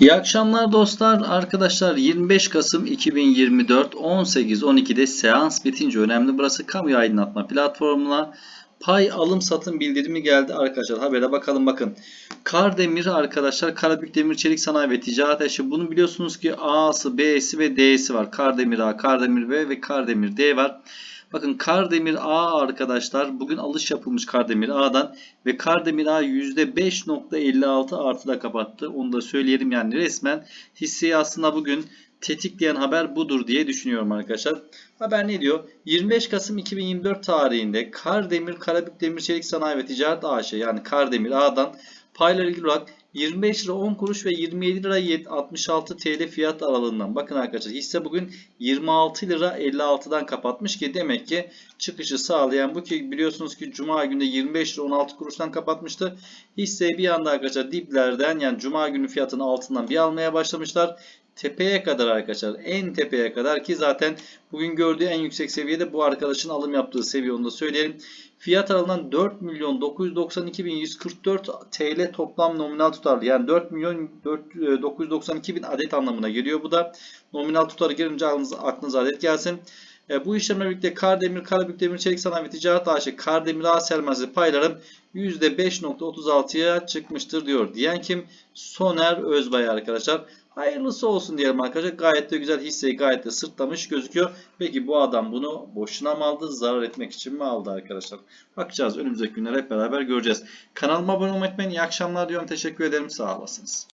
İyi akşamlar dostlar. Arkadaşlar 25 Kasım 2024 18.12'de seans bitince önemli burası kamu aydınlatma platformuna pay alım satım bildirimi geldi arkadaşlar. Habere bakalım bakın. Kardemir arkadaşlar Karabük Demir Çelik Sanayi ve Ticaret Eşi. Bunu biliyorsunuz ki A'sı, B'si ve D'si var. Kardemir A, Kardemir B ve Kardemir D var. Bakın Kardemir A arkadaşlar bugün alış yapılmış Kardemir A'dan ve Kardemir A %5.56 artıda kapattı. Onu da söyleyelim yani resmen hisseyi aslında bugün tetikleyen haber budur diye düşünüyorum arkadaşlar. Haber ne diyor? 25 Kasım 2024 tarihinde Kardemir Karabük Demir Çelik Sanayi ve Ticaret AŞ yani Kardemir A'dan payla ilgili olarak 25 lira 10 kuruş ve 27 lira 66 TL fiyat aralığından. Bakın arkadaşlar hisse bugün 26 lira 56'dan kapatmış ki demek ki çıkışı sağlayan bu ki biliyorsunuz ki Cuma günde 25 lira 16 kuruştan kapatmıştı. Hisseyi bir anda arkadaşlar diplerden yani Cuma günü fiyatının altından bir almaya başlamışlar tepeye kadar arkadaşlar en tepeye kadar ki zaten bugün gördüğü en yüksek seviyede bu arkadaşın alım yaptığı seviye onu da söyleyelim. Fiyat aralığından 4 milyon 992 bin 144 TL toplam nominal tutarlı yani 4 milyon 4, 992 bin adet anlamına geliyor. Bu da nominal tutarı gelince aklınıza, adet gelsin. E, bu işlemle birlikte Kardemir, Karabük Demir Çelik Sanayi ve Ticaret AŞ Kardemir A sermayesi paylarım %5.36'ya çıkmıştır diyor. Diyen kim? Soner Özbay arkadaşlar. Hayırlısı olsun diyelim arkadaşlar. Gayet de güzel hisseyi gayet de sırtlamış gözüküyor. Peki bu adam bunu boşuna mı aldı? Zarar etmek için mi aldı arkadaşlar? Bakacağız. Önümüzdeki günler hep beraber göreceğiz. Kanalıma abone olmayı unutmayın. İyi akşamlar diyorum. Teşekkür ederim. Sağ olasınız.